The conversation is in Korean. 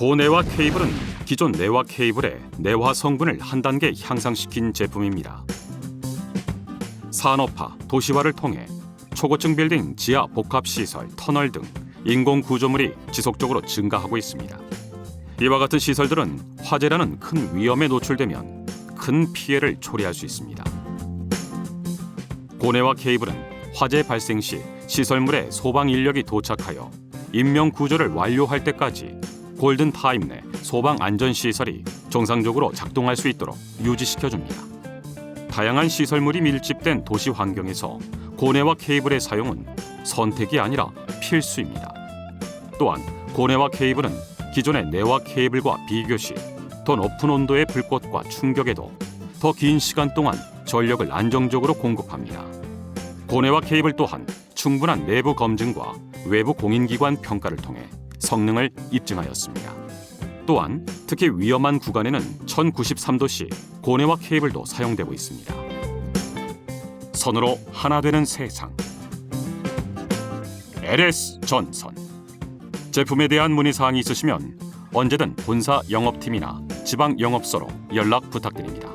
고내화 케이블은 기존 내화 케이블의 내화 성분을 한 단계 향상시킨 제품입니다. 산업화, 도시화를 통해 초고층 빌딩 지하 복합 시설, 터널 등 인공 구조물이 지속적으로 증가하고 있습니다. 이와 같은 시설들은 화재라는 큰 위험에 노출되면 큰 피해를 초래할 수 있습니다. 고내화 케이블은 화재 발생 시 시설물에 소방 인력이 도착하여 인명 구조를 완료할 때까지 골든 타임 내 소방 안전 시설이 정상적으로 작동할 수 있도록 유지시켜 줍니다. 다양한 시설물이 밀집된 도시 환경에서 고내화 케이블의 사용은 선택이 아니라 필수입니다. 또한 고내화 케이블은 기존의 내화 케이블과 비교시 더 높은 온도의 불꽃과 충격에도 더 긴 시간 동안 전력을 안정적으로 공급합니다. 고내화 케이블 또한 충분한 내부 검증과 외부 공인기관 평가를 통해 성능을 입증하였습니다. 또한 특히 위험한 구간에는 1093도씨 고내화 케이블도 사용되고 있습니다. 선으로 하나 되는 세상. LS 전선. 제품에 대한 문의 사항이 있으시면 언제든 본사 영업팀이나 지방 영업소로 연락 부탁드립니다.